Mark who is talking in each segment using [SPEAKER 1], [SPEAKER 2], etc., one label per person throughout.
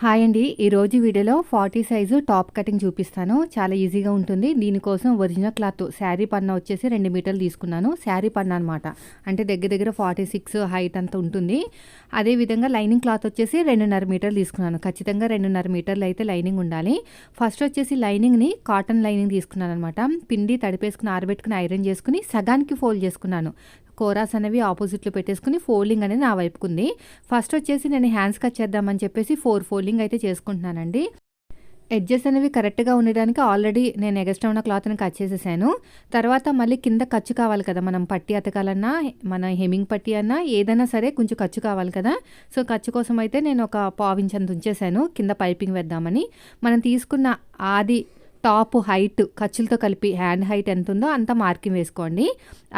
[SPEAKER 1] Hi అండి. ఈరోజు వీడియోలో ఫార్టీ సైజు టాప్ కటింగ్ చూపిస్తాను. చాలా ఈజీగా ఉంటుంది. దీనికోసం ఒరిజినల్ క్లాత్ శారీ పన్న వచ్చేసి రెండు మీటర్లు తీసుకున్నాను. శారీ పన్న అనమాట అంటే దగ్గర దగ్గర ఫార్టీ సిక్స్ హైట్ అంత ఉంటుంది. అదేవిధంగా లైనింగ్ క్లాత్ వచ్చేసి రెండున్నర మీటర్లు తీసుకున్నాను. ఖచ్చితంగా రెండున్నర మీటర్లు అయితే లైనింగ్ ఉండాలి. ఫస్ట్ వచ్చేసి లైనింగ్ని కాటన్ లైనింగ్ తీసుకున్నాను అనమాట పిండి తడిపేసుకుని ఆరబెట్టుకుని ఐరన్ చేసుకుని సగానికి ఫోల్డ్ చేసుకున్నాను. కోరాస్ అనేవి ఆపోజిట్లో పెట్టేసుకుని ఫోల్డింగ్ అనేది నా వైపుకుంది. ఫస్ట్ వచ్చేసి నేను హ్యాండ్స్ కట్ చేద్దామని చెప్పేసి ఫోర్ ఫోల్డింగ్ అయితే చేసుకుంటున్నానండి. ఎడ్జెస్ అనేవి కరెక్ట్గా ఉండడానికి ఆల్రెడీ నేను ఎగస్ట్రా ఉన్న క్లాత్ని కట్ చేసేసాను. తర్వాత మళ్ళీ కింద ఖర్చు కావాలి కదా మనం పట్టి అతకాలన్నా మన హెమింగ్ పట్టి అన్నా ఏదైనా సరే కొంచెం ఖర్చు కావాలి కదా. సో ఖర్చు కోసం అయితే నేను ఒక పావించంత ఉంచేసాను కింద పైపింగ్ వేద్దామని. మనం తీసుకున్న ఆది టాప్ హైట్ ఖర్చులతో కలిపి హ్యాండ్ హైట్ ఎంత ఉందో అంత మార్కింగ్ వేసుకోండి.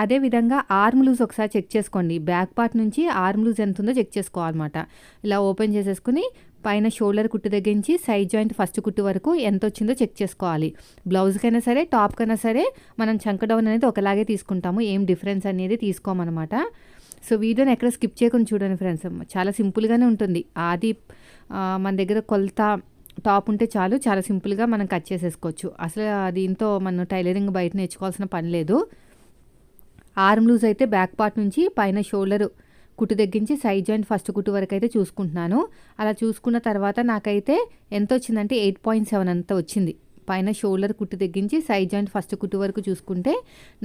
[SPEAKER 1] అదేవిధంగా ఆర్మ్ లూజ్ ఒకసారి చెక్ చేసుకోండి. బ్యాక్ పార్ట్ నుంచి ఆర్మ్ లూజ్ ఎంత ఉందో చెక్ చేసుకోవాలన్నమాట. ఇలా ఓపెన్ చేసేసుకుని పైన షోల్డర్ కుట్టు దగ్గర నుంచి సైడ్ జాయింట్ ఫస్ట్ కుట్టు వరకు ఎంత వచ్చిందో చెక్ చేసుకోవాలి. బ్లౌజ్కైనా సరే టాప్కైనా సరే మనం చంక డౌన్ అనేది ఒకలాగే తీసుకుంటాము. ఏం డిఫరెన్స్ అనేది తీసుకోమన్నమాట. సో వీడియోని ఎక్కడ స్కిప్ చేయకుండా చూడండి ఫ్రెండ్స్. చాలా సింపుల్గానే ఉంటుంది. ఆది మన దగ్గర కొలత టాప్ ఉంటే చాలు చాలా సింపుల్గా మనం కట్ చేసేసుకోవచ్చు. అసలు దీంతో మనం టైలరింగ్ బయట నేర్చుకోవాల్సిన పని లేదు. ఆర్మ్ లూజ్ అయితే బ్యాక్ పార్ట్ నుంచి పైన షోల్డర్ కుట్టు తగ్గించి సైడ్ జాయింట్ ఫస్ట్ కుట్టు వరకు అయితే చూసుకుంటున్నాను. అలా చూసుకున్న తర్వాత నాకైతే ఎంత వచ్చిందంటే ఎయిట్ పాయింట్ సెవెన్ అంత వచ్చింది. పైన షోల్డర్ కుట్టు తగ్గించి సైడ్ జాయింట్ ఫస్ట్ కుట్టు వరకు చూసుకుంటే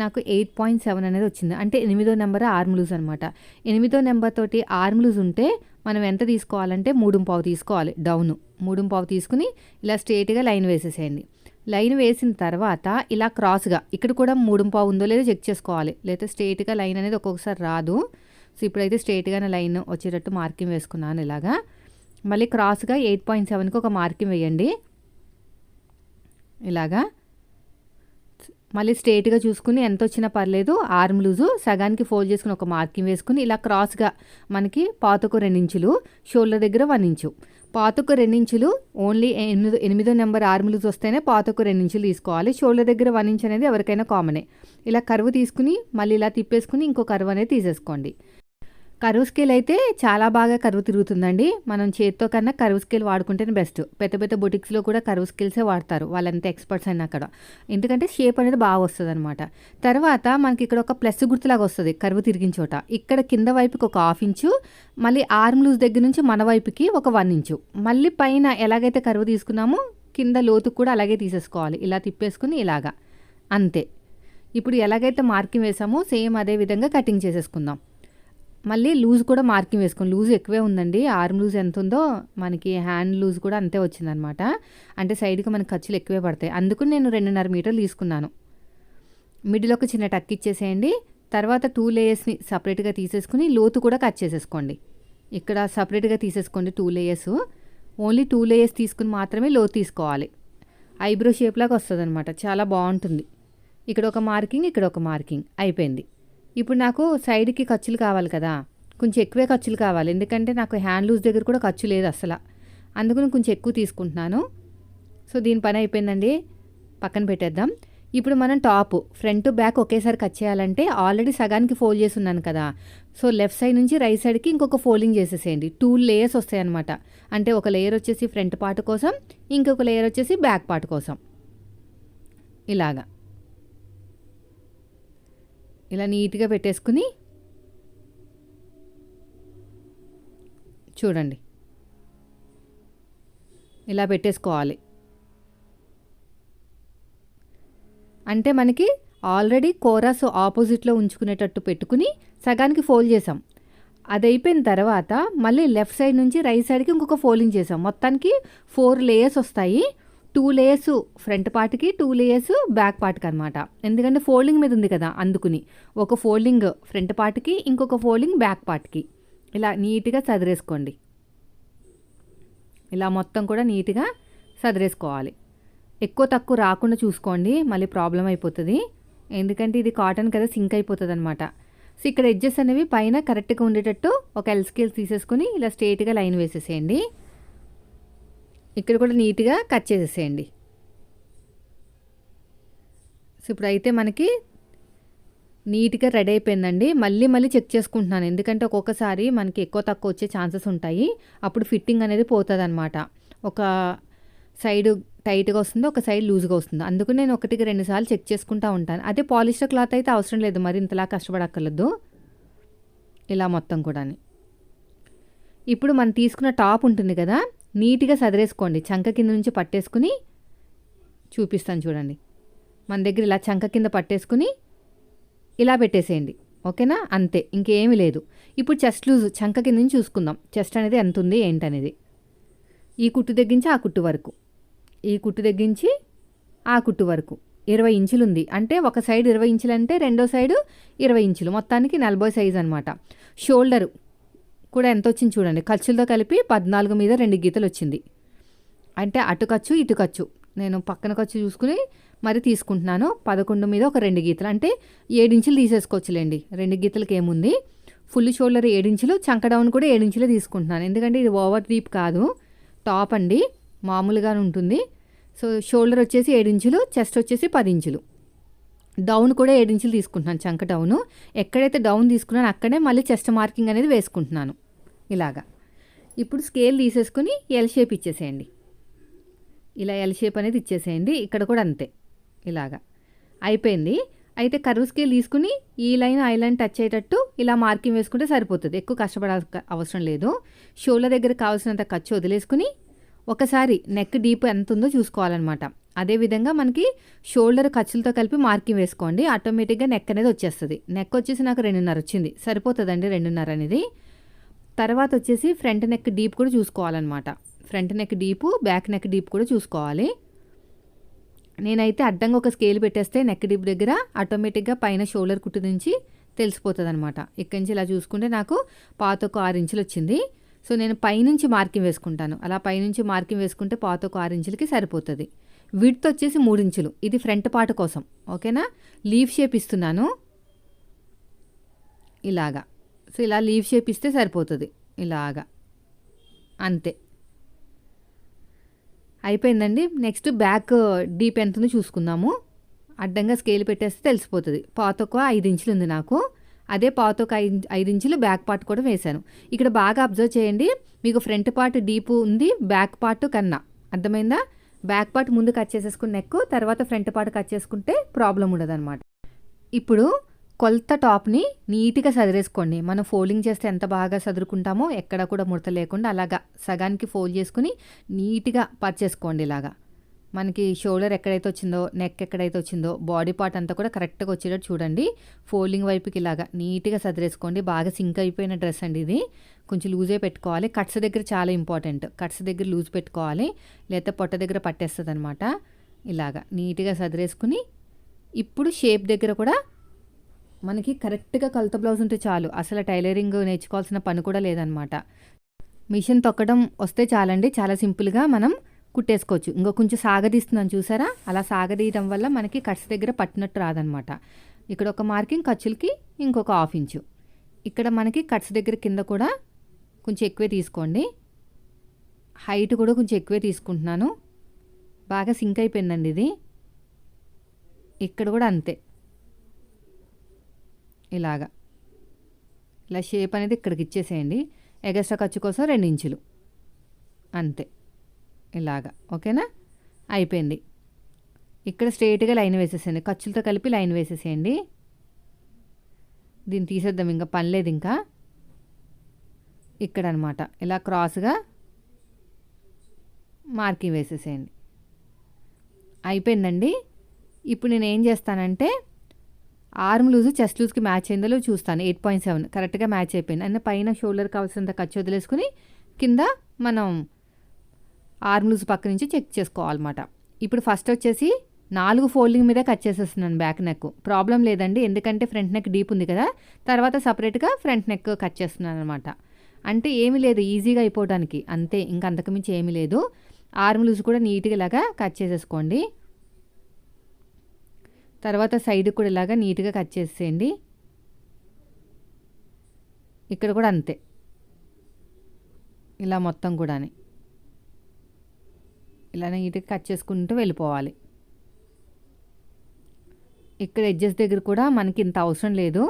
[SPEAKER 1] నాకు ఎయిట్ పాయింట్ సెవెన్ అనేది వచ్చింది. అంటే ఎనిమిదో నెంబర్ ఆర్మ్ లూజ్ అనమాట ఎనిమిదో నెంబర్ తోటి ఆర్మ్ లూజ్ ఉంటే మనం ఎంత తీసుకోవాలంటే మూడు పావు తీసుకోవాలి డౌన్. మూడు పావు తీసుకుని ఇలా స్ట్రేట్గా లైన్ వేసేసేయండి. లైన్ వేసిన తర్వాత ఇలా క్రాస్గా ఇక్కడ కూడా మూడు పావు ఉందో లేదో చెక్ చేసుకోవాలి. లేదా స్ట్రేట్గా లైన్ అనేది ఒక్కొక్కసారి రాదు. సో ఇప్పుడైతే స్ట్రేట్గానే లైన్ వచ్చేటట్టు మార్కింగ్ వేసుకున్నాను ఇలాగా. మళ్ళీ క్రాస్గా ఎయిట్ పాయింట్ సెవెన్కి ఒక మార్కింగ్ వేయండి. ఇలాగా. మళ్ళీ స్ట్రేట్గా చూసుకుని ఎంత వచ్చినా పర్లేదు ఆర్మ్ లూజు సగానికి ఫోల్డ్ చేసుకుని ఒక మార్కింగ్ వేసుకుని ఇలా క్రాస్గా మనకి పాతకు రెండించులు షోల్డర్ దగ్గర వన్ ఇంచు పాతకు రెండించులు ఓన్లీ ఎనిమిది ఎనిమిదో నెంబర్ ఆర్మ్ లూజ్ వస్తేనే పాతకు రెండించులు తీసుకోవాలి. షోల్డర్ దగ్గర వన్ ఇంచ్ అనేది ఎవరికైనా కామనే ఇలా కరువు తీసుకుని మళ్ళీ ఇలా తిప్పేసుకుని ఇంకో కరువు అనేది తీసేసుకోండి. కరువు స్కేల్ అయితే చాలా బాగా కరువు తిరుగుతుందండి. మనం చేత్తో కన్నా కరువు స్కేల్ వాడుకుంటేనే బెస్ట్. పెద్ద పెద్ద బొటిక్స్లో కూడా కరువు స్కేల్సే వాడతారు. వాళ్ళంతా ఎక్స్పర్ట్స్ అయినా అక్కడ. ఎందుకంటే షేప్ అనేది బాగా వస్తుంది అనమాట తర్వాత మనకి ఇక్కడ ఒక ప్లస్ గుర్తులాగా వస్తుంది. కరువు తిరిగిన చోట. ఇక్కడ కింద వైపుకి ఒక హాఫ్ ఇంచు మళ్ళీ ఆర్మ్ లూజ్ దగ్గర నుంచి మన వైపుకి ఒక వన్ ఇంచు. మళ్ళీ పైన ఎలాగైతే కరువు తీసుకున్నామో కింద లోతు కూడా అలాగే తీసేసుకోవాలి. ఇలా తిప్పేసుకుని ఇలాగా. అంతే. ఇప్పుడు ఎలాగైతే మార్కింగ్ వేసామో సేమ్ అదే విధంగా కటింగ్ చేసేసుకుందాం. మళ్ళీ లూజ్ కూడా మార్కింగ్ వేసుకోండి. లూజ్ ఎక్కువే ఉందండి. ఆర్మ్ లూజ్ ఎంత ఉందో మనకి హ్యాండ్ లూజ్ కూడా అంతే వచ్చిందనమాట. అంటే సైడ్కి మనకి ఖర్చులు ఎక్కువే పడతాయి. అందుకు నేను రెండున్నర మీటర్లు తీసుకున్నాను. మిడిల్ ఒక చిన్న టక్ ఇచ్చేసేయండి. తర్వాత టూ లేయర్స్ని సపరేట్గా తీసేసుకుని లోతు కూడా కట్ చేసేసుకోండి. ఇక్కడ సపరేట్గా తీసేసుకోండి two layers. Only two layers తీసుకుని మాత్రమే లోతు తీసుకోవాలి. ఐబ్రో షేప్ లాగా వస్తుంది అనమాట చాలా బాగుంటుంది. ఇక్కడ ఒక మార్కింగ్ ఇక్కడ ఒక మార్కింగ్. అయిపోయింది. ఇప్పుడు నాకు సైడ్కి ఖర్చులు కావాలి కదా. కొంచెం ఎక్కువే ఖర్చులు కావాలి. ఎందుకంటే నాకు హ్యాండ్ లూజ్ దగ్గర కూడా ఖర్చు లేదు అసలు. అందుకని కొంచెం ఎక్కువ తీసుకుంటున్నాను. సో దీని పని అయిపోయిందండి. పక్కన పెట్టేద్దాం. ఇప్పుడు మనం టాప్ ఫ్రంట్ బ్యాక్ ఒకేసారి కట్ చేయాలంటే ఆల్రెడీ సగానికి ఫోల్డ్ చేసి ఉన్నాను కదా. సో లెఫ్ట్ సైడ్ నుంచి రైట్ సైడ్కి ఇంకొక ఫోల్డింగ్ చేసేసేయండి. టూ లేయర్స్ వస్తాయి అనమాట అంటే ఒక లేయర్ వచ్చేసి ఫ్రంట్ పార్ట్ కోసం ఇంకొక లేయర్ వచ్చేసి బ్యాక్ పార్ట్ కోసం. ఇలాగా. ఇలా నీట్గా పెట్టేసుకుని చూడండి. ఇలా పెట్టేసుకోవాలి. అంటే మనకి ఆల్రెడీ కోరాస్ ఆపోజిట్లో ఉంచుకునేటట్టు పెట్టుకుని సగానికి ఫోల్డ్ చేసాం. అది అయిపోయిన తర్వాత మళ్ళీ లెఫ్ట్ సైడ్ నుంచి రైట్ సైడ్కి ఇంకొక ఫోల్డింగ్ చేసాం. మొత్తానికి ఫోర్ లేయర్స్ వస్తాయి. టూ లేయర్స్ ఫ్రంట్ పార్ట్కి టూ లేయర్స్ బ్యాక్ పార్ట్కి అనమాట ఎందుకంటే ఫోల్డింగ్ మీద ఉంది కదా అందుకుని. ఒక ఫోల్డింగ్ ఫ్రంట్ పార్ట్కి ఇంకొక ఫోల్డింగ్ బ్యాక్ పార్ట్కి. ఇలా నీట్గా చదిరేసుకోండి ఇలా మొత్తం కూడా నీట్గా చదిరేసుకోవాలి ఎక్కువ తక్కువ రాకుండా చూసుకోండి మళ్ళీ ప్రాబ్లం అయిపోతుంది. ఎందుకంటే ఇది కాటన్ కదా సింక్ అయిపోతుంది అనమాట సో ఇక్కడ ఎడ్జెస్ అనేవి పైన కరెక్ట్గా ఉండేటట్టు ఒక ఎల్ స్కేల్ తీసేసుకుని ఇలా స్ట్రేట్గా లైన్ వేసేసేయండి. ఇక్కడ కూడా నీట్గా కట్ చేసేసేయండి. సో ఇప్పుడైతే మనకి నీట్గా రెడీ అయిపోయిందండి. మళ్ళీ మళ్ళీ చెక్ చేసుకుంటున్నాను. ఎందుకంటే ఒక్కొక్కసారి మనకి ఎక్కువ తక్కువ వచ్చే ఛాన్సెస్ ఉంటాయి. అప్పుడు ఫిట్టింగ్ అనేది పోతుంది అనమాట ఒక సైడ్ టైట్గా వస్తుంది ఒక సైడ్ లూజ్గా వస్తుంది? అందుకు నేను ఒకటికి రెండు సార్లు చెక్ చేసుకుంటూ ఉంటాను. అదే పాలిస్టర్ క్లాత్ అయితే అవసరం లేదు మరి ఇంతలా కష్టపడక్కర్లేదు. ఇలా మొత్తం కూడా ఇప్పుడు మనం తీసుకున్న టాప్ ఉంటుంది కదా నీట్గా సదిరేసుకోండి. చంక కింద నుంచి పట్టేసుకుని చూపిస్తాను చూడండి. మన దగ్గర ఇలా చంక కింద పట్టేసుకుని ఇలా పెట్టేసేయండి. ఓకేనా? అంతే. ఇంకేమీ లేదు. ఇప్పుడు చెస్ట్ లూజ్ చంక కింద నుంచి చూసుకుందాం. చెస్ట్ అనేది ఎంత ఉంది ఏంటనేది ఈ కుట్టు తగ్గించి ఆ కుట్టు వరకు. ఈ కుట్టు తగ్గించి ఆ కుట్టు వరకు. ఇరవై ఇంచులు ఉంది. అంటే ఒక సైడ్ ఇరవై ఇంచులు అంటే రెండో సైడు ఇరవై ఇంచులు. మొత్తానికి నలభై సైజ్ అనమాట షోల్డరు కూడా ఎంత వచ్చింది చూడండి. ఖర్చులతో కలిపి పద్నాలుగు మీద రెండు గీతలు వచ్చింది. అంటే అటు ఖర్చు ఇటు ఖర్చు. నేను పక్కన ఖర్చు చూసుకుని మరి తీసుకుంటున్నాను. పదకొండు మీద ఒక రెండు గీతలు. అంటే ఏడించులు తీసేసుకోవచ్చులేండి. రెండు గీతలకి ఏముంది? ఫుల్ షోల్డర్ ఏడించులు చంక డౌన్ కూడా ఏడించులే తీసుకుంటున్నాను. ఎందుకంటే ఇది ఓవర్ డీప్ కాదు. టాప్ అండి. మామూలుగానే ఉంటుంది. సో షోల్డర్ వచ్చేసి ఏడించులు చెస్ట్ వచ్చేసి పది ఇంచులు డౌన్ కూడా ఏడించులు తీసుకుంటున్నాను చంక డౌను. ఎక్కడైతే డౌన్ తీసుకున్నాను అక్కడే మళ్ళీ చెస్ట్ మార్కింగ్ అనేది వేసుకుంటున్నాను. ఇలాగా. ఇప్పుడు స్కేల్ తీసేసుకుని ఎల్ షేప్ ఇచ్చేసేయండి. ఇలా ఎల్ షేప్ అనేది ఇచ్చేసేయండి. ఇక్కడ కూడా అంతే. ఇలాగా. అయిపోయింది. అయితే కర్వ్ స్కేల్ తీసుకుని ఈ లైన్ ఐ లైన్ టచ్ అయ్యేటట్టు ఇలా మార్కింగ్ వేసుకుంటే సరిపోతుంది. ఎక్కువ కష్టపడాల్సిన అవసరం లేదు. షోల దగ్గర కావాల్సినంత ఖర్చు వదిలేసుకుని ఒకసారి నెక్ డీప్ ఎంత ఉందో చూసుకోవాలన్నమాట. అదేవిధంగా మనకి షోల్డర్ ఖర్చులతో కలిపి మార్కింగ్ వేసుకోండి. ఆటోమేటిక్గా నెక్ అనేది వచ్చేస్తుంది. నెక్ వచ్చేసి నాకు రెండున్నర వచ్చింది. సరిపోతుందండి రెండున్నర అనేది. తర్వాత వచ్చేసి ఫ్రంట్ నెక్ డీప్ కూడా చూసుకోవాలన్నమాట. Front neck deep back neck deep కూడా చూసుకోవాలి. నేనైతే అడ్డంగా ఒక స్కేల్ పెట్టేస్తే నెక్ డీప్ దగ్గర ఆటోమేటిక్గా పైన షోల్డర్ కుట్టు నుంచి తెలిసిపోతుంది అనమాట ఇక్కడి నుంచి ఇలా చూసుకుంటే నాకు పాత ఒక ఆరు ఇంచులు వచ్చింది. సో నేను పైనుంచి మార్కింగ్ వేసుకుంటాను. అలా పైనుంచి మార్కింగ్ వేసుకుంటే పాత ఒక ఆరు ఇంచులకి సరిపోతుంది. విడ్త్ వచ్చేసి మూడు ఇంచులు. ఇది ఫ్రంట్ పార్ట్ కోసం. ఓకేనా? లీవ్ షేప్ ఇస్తున్నాను. ఇలాగా. సో ఇలా లీవ్ షేప్ ఇస్తే సరిపోతుంది. ఇలాగా. అంతే. అయిపోయిందండి. నెక్స్ట్ బ్యాక్ డీప్ ఎంత ఉందో చూసుకుందాము. అడ్డంగా స్కేల్ పెట్టేస్తే తెలిసిపోతుంది. పాతొక్క ఐదు ఇంచులు ఉంది నాకు. అదే పాతొక్క ఐదు ఐదు ఇంచులు బ్యాక్ పార్ట్ కూడా వేశాను. ఇక్కడ బాగా అబ్జర్వ్ చేయండి. మీకు ఫ్రంట్ పార్ట్ డీప్ ఉంది బ్యాక్ పార్ట్ కన్నా. అర్థమైందా? బ్యాక్ పార్ట్ ముందు కట్ చేసేసుకుని నెక్ తర్వాత ఫ్రంట్ పార్ట్ కట్ చేసుకుంటే ప్రాబ్లం ఉండదు ఇప్పుడు కొలత టాప్ని నీట్గా సదిరేసుకోండి. మనం ఫోల్డింగ్ చేస్తే ఎంత బాగా సదురుకుంటామో ఎక్కడ కూడా ముడత లేకుండా అలాగా సగానికి ఫోల్డ్ చేసుకుని నీట్గా పర్చేసుకోండి ఇలాగా. మనకి షోల్డర్ ఎక్కడైతే వచ్చిందో నెక్ ఎక్కడైతే వచ్చిందో బాడీ పార్ట్ అంతా కూడా కరెక్ట్గా వచ్చేటట్టు చూడండి. ఫోల్డింగ్ వైపుకి ఇలాగా నీట్గా సదిరేసుకోండి. బాగా సింక్ అయిపోయిన డ్రెస్ అండి ఇది. కొంచెం లూజే పెట్టుకోవాలి. కట్స్ దగ్గర చాలా ఇంపార్టెంట్. కట్స్ దగ్గర లూజ్ పెట్టుకోవాలి. లేకపోతే పొట్ట దగ్గర పట్టేస్తుంది అనమాట ఇలాగా నీట్గా సదిరేసుకుని ఇప్పుడు షేప్ దగ్గర కూడా మనకి కరెక్ట్గా కలత బ్లౌజ్ ఉంటే చాలు. అసలు టైలరింగ్ నేర్చుకోవాల్సిన పని కూడా లేదనమాట మిషన్ తొక్కడం వస్తే చాలండి. చాలా సింపుల్గా మనం కుట్టేసుకోవచ్చు. ఇంకో కొంచెం సాగదీస్తున్నాను చూసారా? అలా సాగదీయడం వల్ల మనకి కట్స్ దగ్గర పట్టినట్టు రాదనమాట ఇక్కడ ఒక మార్కింగ్ ఖర్చులకి ఇంకొక హాఫ్ ఇంచు. ఇక్కడ మనకి కట్స్ దగ్గర కింద కూడా కొంచెం ఎక్కువే తీసుకోండి. హైట్ కూడా కొంచెం ఎక్కువే తీసుకుంటున్నాను. బాగా సింక్ అయిపోయిందండి ఇది. ఇక్కడ కూడా అంతే. ఇలాగా. ఇలా షేప్ అనేది ఇక్కడికి ఇచ్చేసేయండి. ఎగస్ట్రా ఖర్చు కోసం రెండు ఇంచులు. అంతే. ఇలాగా. ఓకేనా? అయిపోయింది. ఇక్కడ స్ట్రైట్గా లైన్ వేసేసేయండి. ఖర్చులతో కలిపి లైన్ వేసేసేయండి. దీన్ని తీసేద్దాం. ఇంకా పని లేదు ఇంకా. ఇక్కడ అనమాట ఇలా క్రాస్గా మార్కింగ్ వేసేసేయండి. అయిపోయిందండి. ఇప్పుడు నేను ఏం చేస్తానంటే ఆర్మ్ లూజ్ చెస్ట్ లూజ్కి మ్యాచ్ అయిందో చూస్తాను. Eight point seven. కరెక్ట్గా మ్యాచ్ అయిపోయింది. అండ్ పైన షోల్డర్ కావాల్సినంత ఖర్చు వదిలేసుకుని కింద మనం ఆర్మ్ లూజ్ పక్క నుంచి చెక్ చేసుకోవాలన్నమాట. ఇప్పుడు ఫస్ట్ వచ్చేసి నాలుగు ఫోల్డింగ్ మీద కట్ చేసేస్తున్నాను బ్యాక్ నెక్. ప్రాబ్లం లేదండి. ఎందుకంటే ఫ్రంట్ నెక్ డీప్ ఉంది కదా. తర్వాత సపరేట్గా ఫ్రంట్ నెక్ కట్ చేస్తున్నాను అనమాట అంటే ఏమీ లేదు. ఈజీగా అయిపోవడానికి. అంతే. ఇంకా అంతకుమించి ఏమీ లేదు. ఆర్మ్ లూజ్ కూడా నీట్గా ఇలాగా కట్ చేసేసుకోండి. తర్వాత సైడ్ కూడా ఇలాగా నీట్గా కట్ చేసేయండి. ఇక్కడ కూడా అంతే. ఇలా మొత్తం కూడా ఇలా నీట్గా కట్ చేసుకుంటూ వెళ్ళిపోవాలి. ఇక్కడ ఎడ్జెస్ దగ్గర కూడా మనకి ఇంత అవసరం లేదు.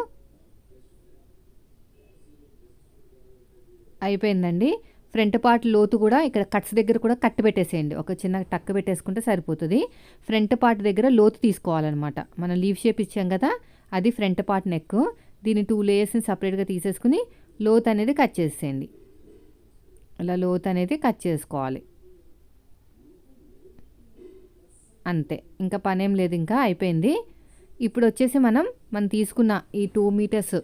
[SPEAKER 1] అయిపోయిందండి. ఫ్రంట్ పార్ట్ లోతు కూడా ఇక్కడ కట్స్ దగ్గర కూడా కట్ పెట్టేసేయండి. ఒక చిన్న టక్ పెట్టేసుకుంటే సరిపోతుంది. ఫ్రంట్ పార్ట్ దగ్గర లోతు తీసుకోవాలన్నమాట. మనం లీవ్ షేప్ ఇచ్చాం కదా అది ఫ్రంట్ పార్ట్ నెక్. దీన్ని టూ లేయర్స్ని సపరేట్గా తీసేసుకుని లోత్ అనేది కట్ చేసేయండి అలా లోత్ అనేది కట్ చేసుకోవాలి. అంతే. ఇంకా పనేం లేదు ఇంకా అయిపోయింది. ఇప్పుడు వచ్చేసి మనం మనం తీసుకున్న ఈ టూ మీటర్స్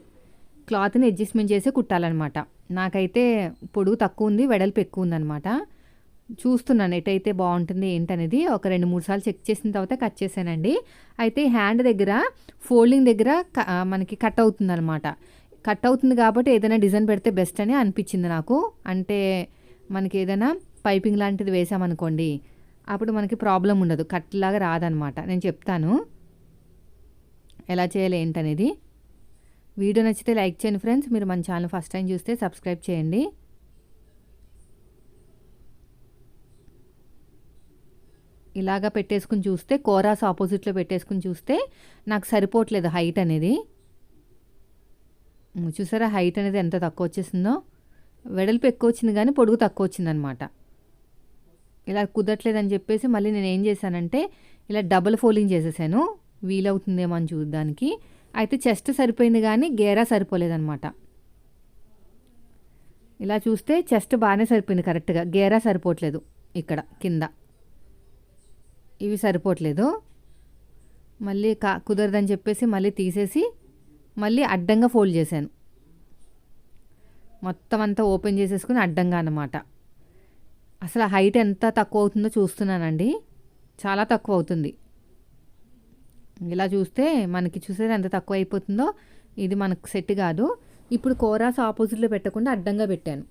[SPEAKER 1] క్లాత్ని అడ్జస్ట్మెంట్ చేసి కుట్టాలన్నమాట. నాకైతే పొడుగు తక్కువ ఉంది వెడల్పు ఎక్కువ ఉందన్నమాట చూస్తున్నాను ఎటైతే బాగుంటుంది ఏంటనేది ఒక రెండు మూడు సార్లు చెక్ చేసిన తర్వాత కట్ చేశానండి. అయితే హ్యాండ్ దగ్గర ఫోల్డింగ్ దగ్గర మనకి కట్ అవుతుంది అనమాట కట్ అవుతుంది కాబట్టి ఏదైనా డిజైన్ పెడితే బెస్ట్ అని అనిపించింది నాకు. అంటే మనకి ఏదైనా పైపింగ్ లాంటిది వేసామనుకోండి అప్పుడు మనకి ప్రాబ్లం ఉండదు. కట్ లాగా రాదనమాట నేను చెప్తాను. ఎలా చేయాలి ఏంటనేది. వీడియో నచ్చితే లైక్ చేయండి ఫ్రెండ్స్. మీరు మన ఛానల్ ఫస్ట్ టైం చూస్తే సబ్స్క్రైబ్ చేయండి. ఇలాగా పెట్టేసుకుని చూస్తే కోరాస్ ఆపోజిట్లో పెట్టేసుకుని చూస్తే నాకు సరిపోవట్లేదు హైట్ అనేది. చూసారా హైట్ అనేది ఎంత తక్కువ వచ్చేసిందో? వెడల్పు ఎక్కువ వచ్చింది కానీ పొడుగు తక్కువ వచ్చిందనమాట ఇలా కుదరట్లేదని చెప్పేసి మళ్ళీ నేను ఏం చేశానంటే ఇలా డబుల్ ఫోల్డింగ్ చేసేసాను. వీలవుతుందేమో అని చూడడానికి. అయితే చెస్ట్ సరిపోయింది కానీ గేరా సరిపోలేదన్నమాట. ఇలా చూస్తే చెస్ట్ బాగానే సరిపోయింది కరెక్ట్గా. గేరా సరిపోవట్లేదు ఇక్కడ కింద. ఇవి సరిపోవట్లేదు. మళ్ళీ కా కుదరదని చెప్పేసి మళ్ళీ తీసేసి మళ్ళీ అడ్డంగా ఫోల్డ్ చేశాను. మొత్తం అంతా ఓపెన్ చేసేసుకుని అడ్డంగా అన్నమాట. అసలు హైట్ ఎంత తక్కువ అవుతుందో చూస్తున్నానండి. చాలా తక్కువ అవుతుంది. ఇలా చూస్తే మనకి చూసేది ఎంత తక్కువ అయిపోతుందో ఇది మనకు సెట్ కాదు. ఇప్పుడు కోరాస్ ఆపోజిట్లో పెట్టకుండా అడ్డంగా పెట్టాను.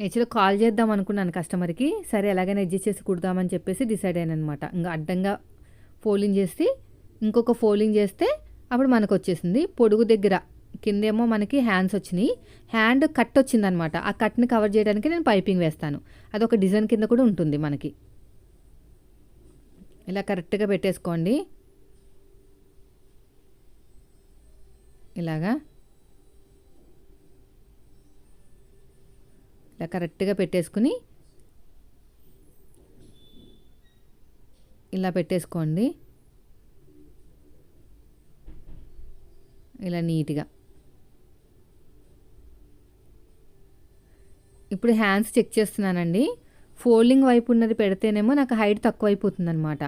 [SPEAKER 1] యాక్చువల్గా కాల్ చేద్దాం అనుకున్నాను కస్టమర్కి. సరే ఎలాగైనా అడ్జస్ట్ చేసి కుడదామని చెప్పేసి డిసైడ్ అయ్యాను అనమాట ఇంకా అడ్డంగా ఫోల్డింగ్ చేసి ఇంకొక ఫోల్డింగ్ చేస్తే అప్పుడు మనకు వచ్చేసింది. పొడుగు దగ్గర కిందేమో మనకి హ్యాండ్స్ వచ్చినాయి. హ్యాండ్ కట్ వచ్చిందనమాట ఆ కట్ని కవర్ చేయడానికి నేను పైపింగ్ వేస్తాను. అదొక డిజైన్ కింద కూడా ఉంటుంది మనకి. ఇలా కరెక్ట్గా పెట్టేసుకోండి. ఇలాగా. ఇలా కరెక్ట్గా పెట్టేసుకుని ఇలా పెట్టేసుకోండి. ఇలా నీట్గా. ఇప్పుడు హ్యాండ్స్ చెక్ చేస్తున్నానండి. ఫోల్డింగ్ వైపు ఉన్నది పెడితేనేమో నాకు హైట్ తక్కువ అయిపోతుంది అనమాట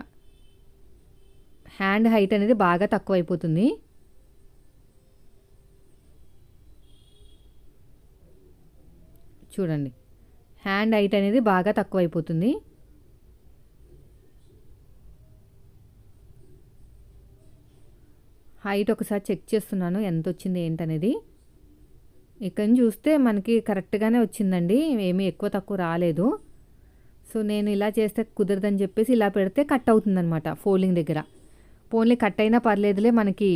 [SPEAKER 1] హ్యాండ్ హైట్ అనేది బాగా తక్కువ అయిపోతుంది చూడండి. హ్యాండ్ హైట్ అనేది బాగా తక్కువ అయిపోతుంది హైట్ ఒకసారి చెక్ చేస్తున్నాను ఎంత వచ్చింది ఏంటనేది. ఇక్కడ చూస్తే మనకి కరెక్ట్గానే వచ్చిందండి. ఏమీ ఎక్కువ తక్కువ రాలేదు. సో నేను ఇలా చేస్తే కుదరదని చెప్పేసి ఇలా పెడితే కట్ అవుతుందనమాట ఫోల్డింగ్ దగ్గర. పోన్లీ కట్ అయినా పర్లేదులే మనకి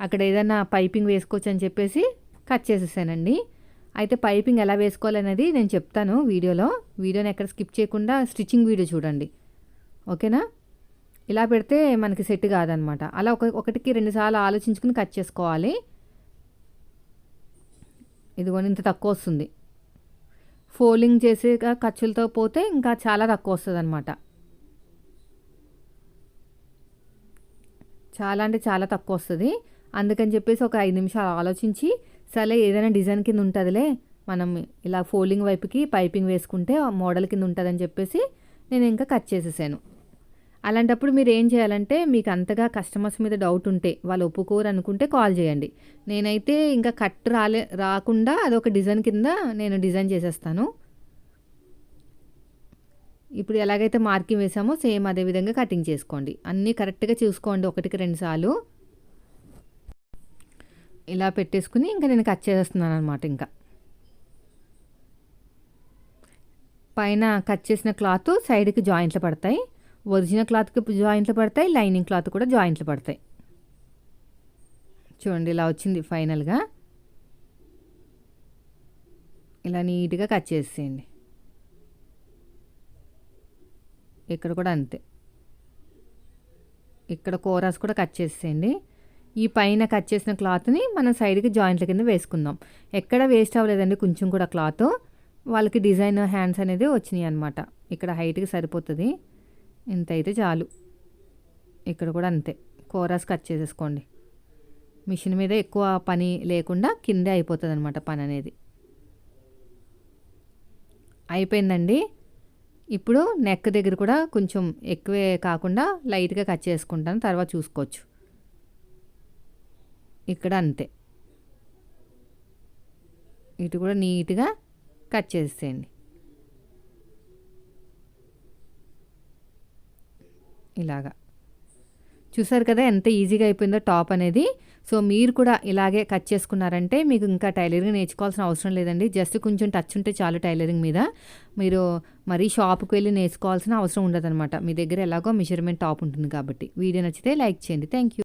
[SPEAKER 1] అక్కడ ఏదైనా పైపింగ్ వేసుకోవచ్చు అని చెప్పేసి కట్ చేసేసానండి. అయితే పైపింగ్ ఎలా వేసుకోవాలనేది నేను చెప్తాను వీడియోలో. వీడియోని ఎక్కడ స్కిప్ చేయకుండా స్టిచ్చింగ్ వీడియో చూడండి. ఓకేనా? ఇలా పెడితే మనకి సెట్ కాదనమాట అలా ఒక ఒకటికి రెండుసార్లు ఆలోచించుకుని కట్ చేసుకోవాలి. ఇదిగోని ఇంత తక్కువ వస్తుంది. ఫోలింగ్ చేసే ఖర్చులతో పోతే ఇంకా చాలా తక్కువ వస్తుంది అనమాట చాలా అంటే చాలా తక్కువ వస్తుంది. అందుకని చెప్పేసి ఒక ఐదు నిమిషాలు ఆలోచించి సరే ఏదైనా డిజైన్ కింద ఉంటుందిలే మనం ఇలా ఫోలింగ్ వైపుకి పైపింగ్ వేసుకుంటే మోడల్ కింద ఉంటుందని చెప్పేసి నేను ఇంకా కట్ చేసేసాను. అలాంటప్పుడు మీరు ఏం చేయాలంటే మీకు అంతగా కస్టమర్స్ మీద డౌట్ ఉంటే వాళ్ళు ఒప్పుకోరు అనుకుంటే కాల్ చేయండి. నేనైతే ఇంకా కట్ రాలే రాకుండా అదొక డిజైన్ కింద నేను డిజైన్ చేసేస్తాను. ఇప్పుడు ఎలాగైతే మార్కింగ్ వేసామో సేమ్ అదే విధంగా కటింగ్ చేసుకోండి. అన్నీ కరెక్ట్గా చూసుకోండి ఒకటికి రెండు సార్లు. ఇలా పెట్టేసుకుని ఇంకా నేను కట్ చేసేస్తున్నాను అనమాట ఇంకా. పైన కట్ చేసిన క్లాత్ సైడ్కి జాయింట్లు పడతాయి. ఒరిజినల్ క్లాత్కి జాయింట్లు పడతాయి లైనింగ్ క్లాత్ కూడా జాయింట్లు పడతాయి. చూడండి ఇలా వచ్చింది ఫైనల్గా ఇలా నీట్గా కట్ చేసేయండి. ఇక్కడ కూడా అంతే. ఇక్కడ కోరాస్ కూడా కట్ చేసేయండి. ఈ పైన కట్ చేసిన క్లాత్ని మనం సైడ్కి జాయింట్ల కింద వేసుకుందాం. ఎక్కడ వేస్ట్ అవ్వలేదండి కొంచెం కూడా క్లాత్ వాళ్ళకి డిజైన్ హ్యాండ్స్ అనేది వచ్చినాయి అనమాట ఇక్కడ హైట్కి సరిపోతుంది. ఇంత అయితే చాలు. ఇక్కడ కూడా అంతే. కోరాస్ కట్ చేసేసుకోండి. మిషన్ మీద ఎక్కువ పని లేకుండా కిందే అయిపోతుంది అనమాట పని అనేది అయిపోయిందండి. ఇప్పుడు నెక్ దగ్గర కూడా కొంచెం ఎక్కువే కాకుండా లైట్గా కట్ చేసుకుంటాను. తర్వాత చూసుకోవచ్చు. ఇక్కడ అంతే. ఇటు కూడా నీట్గా కట్ చేసేయండి ఇలాగా. చూసారు కదా ఎంత ఈజీగా అయిపోయిందో టాప్ అనేది. సో మీరు కూడా ఇలాగే కట్ చేసుకున్నారంటే మీకు ఇంకా టైలరింగ్ నేర్చుకోవాల్సిన అవసరం లేదండి. జస్ట్ కొంచెం టచ్ ఉంటే చాలు టైలరింగ్ మీద. మీరు మరీ షాప్కి వెళ్ళి నేర్చుకోవాల్సిన అవసరం ఉండదన్నమాట. మీ దగ్గర ఎలాగో మెజర్మెంట్ టాప్ ఉంటుంది కాబట్టి. వీడియో నచ్చితే లైక్ చేయండి. Thank you